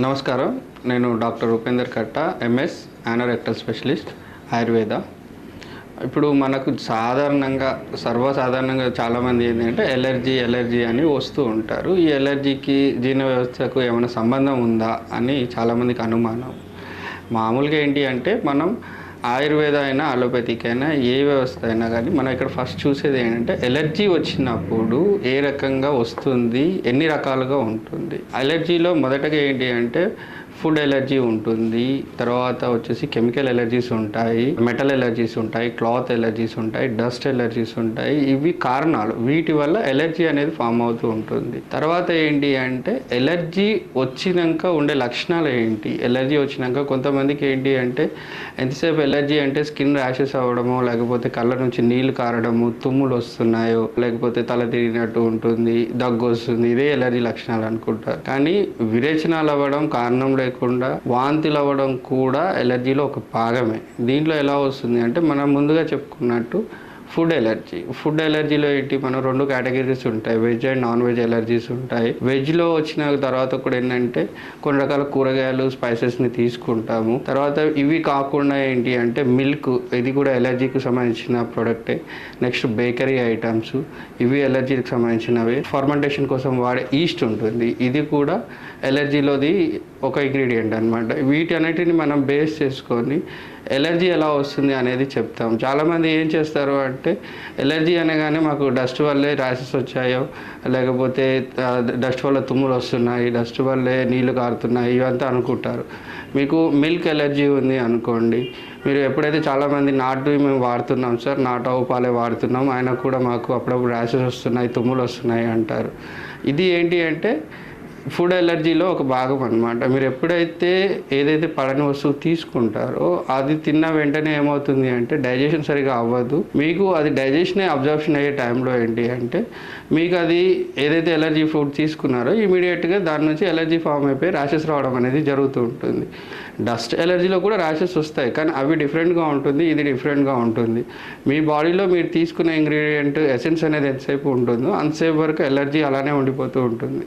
నమస్కారం. నేను డాక్టర్ ఉపేందర్ కట్ట ఎంఎస్ యానోరెక్టల్ స్పెషలిస్ట్ ఆయుర్వేద. ఇప్పుడు మనకు సాధారణంగా సర్వసాధారణంగా చాలామంది ఏంటంటే ఎలర్జీ ఎలర్జీ అని వస్తూ ఉంటారు. ఈ ఎలర్జీకి జీర్ణ వ్యవస్థకు ఏమైనా సంబంధం ఉందా అని చాలామందికి అనుమానం. మామూలుగా ఏంటి అంటే మనం ఆయుర్వేద అయినా అలోపతిక్ అయినా ఏ వ్యవస్థ అయినా కానీ మనం ఇక్కడ ఫస్ట్ చూసేది ఏంటంటే ఎలర్జీ వచ్చినప్పుడు ఏ రకంగా వస్తుంది ఎన్ని రకాలుగా ఉంటుంది. అలర్జీలో మొదటగా ఏంటి అంటే ఫుడ్ ఎలర్జీ ఉంటుంది. తర్వాత వచ్చేసి కెమికల్ ఎలర్జీస్ ఉంటాయి మెటల్ ఎలర్జీస్ ఉంటాయి క్లాత్ ఎలర్జీస్ ఉంటాయి డస్ట్ ఎలర్జీస్ ఉంటాయి. ఇవి కారణాలు. వీటి వల్ల ఎలర్జీ అనేది ఫామ్ అవుతూ ఉంటుంది. తర్వాత ఏంటి అంటే ఎలర్జీ వచ్చినాక ఉండే లక్షణాలు ఏంటి? ఎలర్జీ వచ్చినాక కొంతమందికి ఏంటి అంటే ఎంతసేపు ఎలర్జీ అంటే స్కిన్ ర్యాషెస్ అవ్వడము లేకపోతే కళ్ళ నుంచి నీళ్ళు కారడము తుమ్ములు వస్తున్నాయో లేకపోతే తల తిరిగినట్టు ఉంటుంది దగ్గు వస్తుంది. ఇదే ఎలర్జీ లక్షణాలు అనుకుంటారు కానీ విరేచనాలు అవ్వడం కారణం లేకుండా వాంతులు అవ్వడం కూడా ఎలర్జీలో ఒక భాగమే. దీంట్లో ఎలా వస్తుంది అంటే మనం ముందుగా చెప్పుకున్నట్టు ఫుడ్ ఎలర్జీ. ఫుడ్ ఎలర్జీలో ఏంటి? మనం రెండు కేటగిరీస్ ఉంటాయి. Veg and non veg allergies ఉంటాయి. వెజ్లో వచ్చిన తర్వాత కూడా ఏంటంటే కొన్ని రకాల కూరగాయలు స్పైసెస్ని తీసుకుంటాము. తర్వాత ఇవి కాకుండా ఏంటి అంటే మిల్క్ ఇది కూడా ఎలర్జీకి సంబంధించిన ప్రోడక్టే. నెక్స్ట్ బేకరీ ఐటమ్స్ ఇవి ఎలర్జీకి సంబంధించినవి. ఫర్మెంటేషన్ కోసం వాడే ఈస్ట్ ఉంటుంది. ఇది కూడా ఎలర్జీలోది ఒక ఇంగ్రీడియంట్ అనమాట వీటి అన్నిటిని మనం బేస్ చేసుకొని ఎలర్జీ ఎలా వస్తుంది అనేది చెప్తాం. చాలామంది ఏం చేస్తారు అంటే ఎలర్జీ అనగానే మాకు డస్ట్ వల్లే ర్యాషెస్ వచ్చాయో లేకపోతే డస్ట్ వల్ల తుమ్ములు వస్తున్నాయి డస్ట్ వల్లే నీళ్ళు కారుతున్నాయి ఇవంతా అనుకుంటారు. మీకు మిల్క్ ఎలర్జీ ఉంది అనుకోండి. మీరు ఎప్పుడైతే చాలామంది నాటు మేము వాడుతున్నాం సార్ నాటు ఆవు పాలే వాడుతున్నాం ఆయన కూడా మాకు అప్పుడప్పుడు ర్యాషెస్ వస్తున్నాయి తుమ్ములు వస్తున్నాయి అంటారు. ఇది ఏంటి అంటే ఫుడ్ ఎలర్జీలో ఒక భాగం అనమాట మీరు ఎప్పుడైతే ఏదైతే పడని వస్తువు తీసుకుంటారో అది తిన్న వెంటనే ఏమవుతుంది అంటే డైజెషన్ సరిగా అవ్వదు. మీకు అది డైజెషన్ అబ్జర్ప్షన్ అయ్యే టైంలో ఏంటి అంటే మీకు అది ఏదైతే ఎలర్జీ ఫుడ్ తీసుకున్నారో ఇమీడియట్గా దాని నుంచి ఎలర్జీ ఫామ్ అయిపోయి ర్యాషెస్ రావడం అనేది జరుగుతూ ఉంటుంది. డస్ట్ ఎలర్జీలో కూడా ర్యాషెస్ వస్తాయి కానీ అవి డిఫరెంట్గా ఉంటుంది ఇది డిఫరెంట్గా ఉంటుంది. మీ బాడీలో మీరు తీసుకునే ఇంగ్రీడియంట్ ఎసెన్స్ అనేది ఎంతసేపు ఉంటుందో అంతసేపు వరకు ఎలర్జీ అలానే ఉండిపోతూ ఉంటుంది.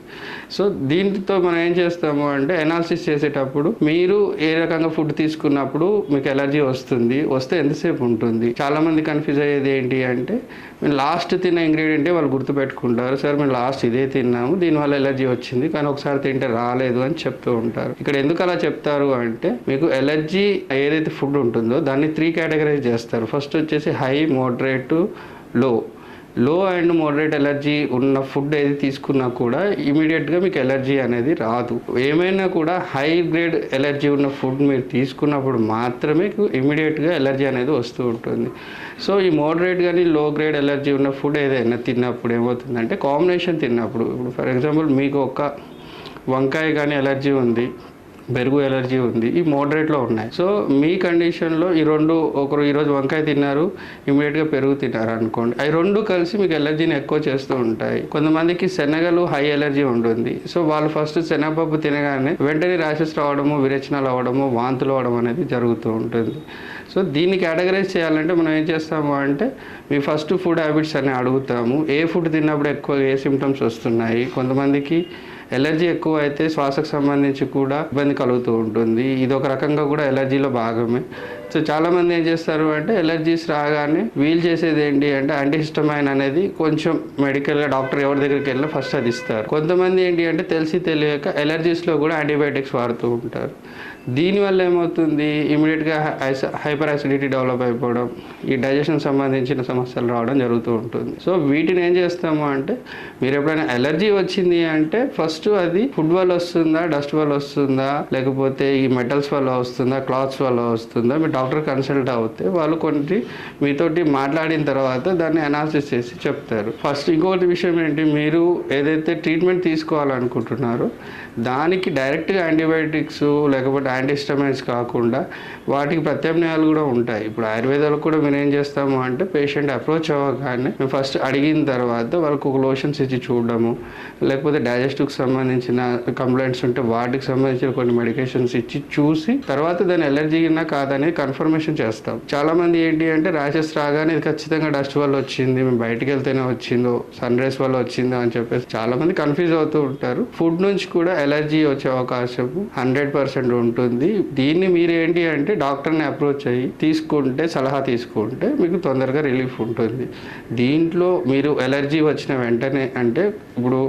సో దీంతో మనం ఏం చేస్తాము అంటే ఎనాలిసిస్ చేసేటప్పుడు మీరు ఏ రకంగా ఫుడ్ తీసుకున్నప్పుడు మీకు ఎలర్జీ వస్తుంది వస్తే ఎంతసేపు ఉంటుంది? చాలా మంది కన్ఫ్యూజ్ అయ్యేది ఏంటి అంటే మేము లాస్ట్ తిన్న ఇంగ్రీడియంటే వాళ్ళు గుర్తుపెట్టుకుంటారు. సార్ మేము లాస్ట్ ఇదే తిన్నాము దీనివల్ల ఎలర్జీ వచ్చింది కానీ ఒకసారి తింటే రాలేదు అని చెప్తూ ఉంటారు. ఇక్కడ ఎందుకు అలా చెప్తారు అంటే మీకు ఎలర్జీ ఏదైతే ఫుడ్ ఉంటుందో దాన్ని త్రీ కేటగరైజ్ చేస్తారు. ఫస్ట్ వచ్చేసి హై మోడరేట్లో లో అండ్ మోడరేట్ ఎలర్జీ ఉన్న ఫుడ్ ఏది తీసుకున్నా కూడా ఇమీడియట్గా మీకు ఎలర్జీ అనేది రాదు. ఏమైనా కూడా హై గ్రేడ్ ఎలర్జీ ఉన్న ఫుడ్ మీరు తీసుకున్నప్పుడు మాత్రమే ఇమీడియట్గా ఎలర్జీ అనేది వస్తూ ఉంటుంది. సో ఈ మోడరేట్ కానీ లో గ్రేడ్ ఎలర్జీ ఉన్న ఫుడ్ ఏదైనా తిన్నప్పుడు ఏమవుతుందంటే కాంబినేషన్ తిన్నప్పుడు ఇప్పుడు ఫర్ ఎగ్జాంపుల్ మీకు ఒక వంకాయ కానీ ఎలర్జీ ఉంది. పెరుగు ఎలర్జీ ఉంది. ఈ మోడరేట్లో ఉన్నాయి. సో మీ కండిషన్లో ఈ రెండు ఒకరు ఈరోజు వంకాయ తిన్నారు ఇమీడియట్గా పెరుగు తిన్నారు అనుకోండి అవి రెండు కలిసి మీకు ఎలర్జీని ఎక్కువ చేస్తూ ఉంటాయి. కొంతమందికి శనగలు హై ఎలర్జీ ఉంటుంది. సో వాళ్ళు ఫస్ట్ శనగపప్పు తినగానే వెంటనే ర్యాషెస్ రావడము విరేచనాలు అవ్వడము వాంతులు అవ్వడం అనేది జరుగుతూ ఉంటుంది. సో దీన్ని కేటగరైజ్ చేయాలంటే మనం ఏం చేస్తాము అంటే మీ ఫస్ట్ ఫుడ్ హ్యాబిట్స్ అని అడుగుతాము. ఏ ఫుడ్ తిన్నప్పుడు ఎక్కువ ఏ సిమ్టమ్స్ వస్తున్నాయి? కొంతమందికి ఎలర్జీ ఎక్కువ అయితే శ్వాసకు సంబంధించి కూడా ఇబ్బంది కలుగుతూ ఉంటుంది. ఇది ఒక రకంగా కూడా ఎలర్జీలో భాగమే. సో చాలామంది ఏం చేస్తారు అంటే ఎలర్జీస్ రాగానే వీల్ చేసేది ఏంటి అంటే యాంటీహిస్టమైన్ అనేది కొంచెం మెడికల్గా డాక్టర్ ఎవరి దగ్గరికి వెళ్ళినా ఫస్ట్ అది ఇస్తారు. కొంతమంది ఏంటి అంటే తెలిసి తెలియక ఎలర్జీస్లో కూడా యాంటీబయాటిక్స్ వాడుతూ ఉంటారు. దీనివల్ల ఏమవుతుంది? ఇమీడియట్గా హైపర్ యాసిడిటీ డెవలప్ అయిపోవడం ఈ డైజెషన్ సంబంధించిన సమస్యలు రావడం జరుగుతూ ఉంటుంది. సో వీటిని ఏం చేస్తాము అంటే మీరు ఎప్పుడైనా ఎలర్జీ వచ్చింది అంటే ఫస్ట్ అది ఫుడ్ వల్ల వస్తుందా డస్ట్ వల్ల వస్తుందా లేకపోతే ఈ మెటల్స్ వల్ల వస్తుందా క్లాత్స్ వల్ల వస్తుందా మీరు డాక్టర్ కన్సల్ట్ అవుతే వాళ్ళు కొన్ని మీతోటి మాట్లాడిన తర్వాత దాన్ని అనాలిసిస్ చేసి చెప్తారు. ఫస్ట్ ఇంకొకటి విషయం ఏంటి? మీరు ఏదైతే ట్రీట్మెంట్ తీసుకోవాలనుకుంటున్నారో దానికి డైరెక్ట్గా యాంటీబయాటిక్స్ లేకపోతే యాంటీస్టమైన్స్ కాకుండా వాటికి ప్రత్యామ్నాయాలు కూడా ఉంటాయి. ఇప్పుడు ఆయుర్వేదాలు కూడా మేము ఏం చేస్తాము అంటే పేషెంట్ అప్రోచ్ అవ్వగానే మేము ఫస్ట్ అడిగిన తర్వాత వాళ్ళకు ఒక లోషన్స్ ఇచ్చి చూడడము లేకపోతే డైజెస్టివ్కి సంబంధించిన కంప్లైంట్స్ ఉంటే వాటికి సంబంధించిన కొన్ని మెడికేషన్స్ ఇచ్చి చూసి తర్వాత దాని ఎలర్జీ కాదనేది కన్ఫర్మ్ కన్ఫర్మేషన్ చేస్తాం. చాలా మంది ఏంటి అంటే ర్యాషెస్ రాగానే ఇది ఖచ్చితంగా డస్ట్ వల్ల వచ్చింది మేము బయటికి వెళ్తేనే వచ్చిందో సన్ రైస్ వల్ల వచ్చిందో అని చెప్పేసి చాలా మంది కన్ఫ్యూజ్ అవుతూ ఉంటారు. ఫుడ్ నుంచి కూడా ఎలర్జీ వచ్చే అవకాశం హండ్రెడ్ పర్సెంట్ ఉంటుంది. దీన్ని మీరు ఏంటి అంటే డాక్టర్ని అప్రోచ్ అయ్యి తీసుకుంటే సలహా తీసుకుంటే మీకు తొందరగా రిలీఫ్ ఉంటుంది. దీంట్లో మీరు ఎలర్జీ వచ్చిన వెంటనే అంటే ఇప్పుడు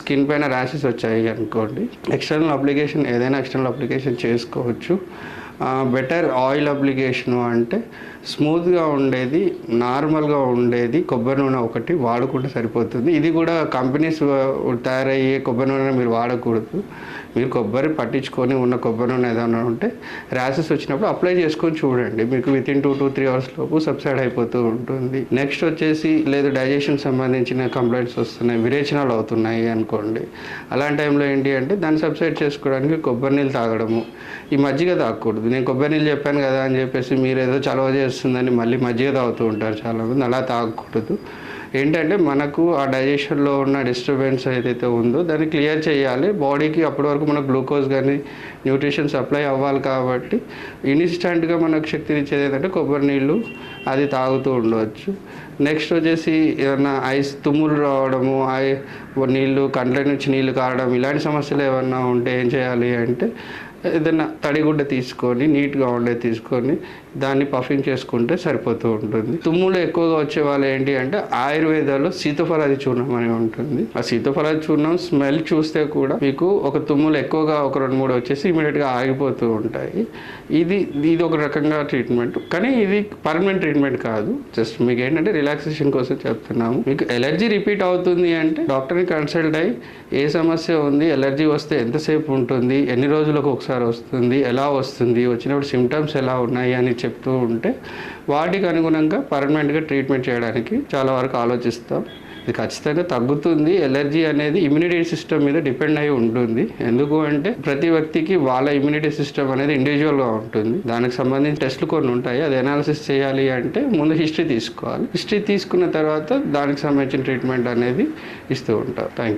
స్కిన్ పైన ర్యాషెస్ వచ్చాయి అనుకోండి ఎక్స్టర్నల్ అప్లికేషన్ ఏదైనా ఎక్స్టర్నల్ అప్లికేషన్ చేసుకోవచ్చు. బెటర్ ఆయిల్ అప్లికేషను అంటే స్మూత్గా ఉండేది నార్మల్గా ఉండేది కొబ్బరి నూనె ఒకటి వాడుకుంటే సరిపోతుంది. ఇది కూడా కంపెనీస్ తయారయ్యే కొబ్బరి నూనె మీరు వాడకూడదు. మీరు కొబ్బరి పట్టించుకొని ఉన్న కొబ్బరి నూనె ఏదైనా ఉంటే ర్యాసెస్ వచ్చినప్పుడు అప్లై చేసుకొని చూడండి. మీకు within two to three hours లోపు సబ్సైడ్ అయిపోతూ ఉంటుంది. నెక్స్ట్ వచ్చేసి లేదు డైజెషన్ సంబంధించిన కంప్లైంట్స్ వస్తున్నాయి విరేచనాలు అవుతున్నాయి అనుకోండి. అలాంటి టైంలో ఏంటి అంటే దాన్ని సబ్సైడ్ చేసుకోవడానికి కొబ్బరి నీళ్ళు తాగడము. ఈ మజ్జిగ తాగకూడదు. నేను కొబ్బరి నీళ్ళు చెప్పాను కదా అని చెప్పేసి మీరు ఏదో చలవ చేస్తుందని మళ్ళీ మజ్జిగ తాగుతూ ఉంటారు చాలామంది అలా తాగకూడదు. ఏంటంటే మనకు ఆ డైజెషన్లో ఉన్న డిస్టర్బెన్స్ ఏదైతే ఉందో దాన్ని క్లియర్ చేయాలి. బాడీకి అప్పటి వరకు మనకు గ్లూకోజ్ కానీ న్యూట్రిషన్ సప్లై అవ్వాలి కాబట్టి ఇన్స్టంట్గా మనకు శక్తిని ఇచ్చేది ఏంటంటే కొబ్బరి నీళ్ళు అది తాగుతూ ఉండవచ్చు. నెక్స్ట్ వచ్చేసి ఏదైనా ఐస్ తుమ్ములు రావడము ఐ నీళ్ళు కండ్ల నుంచి నీళ్ళు కారడం ఇలాంటి సమస్యలు ఏమన్నా ఉంటే ఏం చేయాలి అంటే ఏదైనా తడిగుడ్డ తీసుకొని నీట్గా ఉండే తీసుకొని దాన్ని పఫింగ్ చేసుకుంటే సరిపోతూ ఉంటుంది. తుమ్ములు ఎక్కువగా వచ్చే వాళ్ళు ఏంటి అంటే ఆయుర్వేదాలో సీతఫలాది చూర్ణం అని ఉంటుంది. ఆ సీతఫలాది చూర్ణం స్మెల్ చూస్తే కూడా మీకు ఒక తుమ్ములు ఎక్కువగా ఒక రెండు మూడు వచ్చేసి ఇమీడియట్గా ఆగిపోతూ ఉంటాయి. ఇది ఇది ఒక రకంగా ట్రీట్మెంట్ కానీ ఇది పర్మనెంట్ ట్రీట్మెంట్ కాదు. జస్ట్ మీకు ఏంటంటే రిలాక్సేషన్ కోసం చెప్తున్నాము. మీకు ఎలర్జీ రిపీట్ అవుతుంది అంటే డాక్టర్ని కన్సల్ట్ అయ్యి ఏ సమస్య ఉంది ఎలర్జీ వస్తే ఎంతసేపు ఉంటుంది ఎన్ని రోజులకు ఒకసారి వస్తుంది ఎలా వస్తుంది వచ్చినప్పుడు సిమ్టమ్స్ ఎలా ఉన్నాయి అని చెప్తూ ఉంటే వాటికి అనుగుణంగా పర్మనెంట్గా ట్రీట్మెంట్ చేయడానికి చాలా వరకు ఆలోచిస్తాం. ఇది ఖచ్చితంగా తగ్గుతుంది. ఎలర్జీ అనేది ఇమ్యూనిటీ సిస్టమ్ మీద డిపెండ్ అయి ఉంటుంది. ఎందుకు అంటే ప్రతి వ్యక్తికి వాళ్ళ ఇమ్యూనిటీ సిస్టమ్ అనేది ఇండివిజువల్గా ఉంటుంది. దానికి సంబంధించి టెస్ట్లు కొన్ని ఉంటాయి. అది అనాలిసిస్ చేయాలి అంటే ముందు హిస్టరీ తీసుకోవాలి. హిస్టరీ తీసుకున్న తర్వాత దానికి సంబంధించిన ట్రీట్మెంట్ అనేది ఇస్తూ ఉంటారు థ్యాంక్ యూ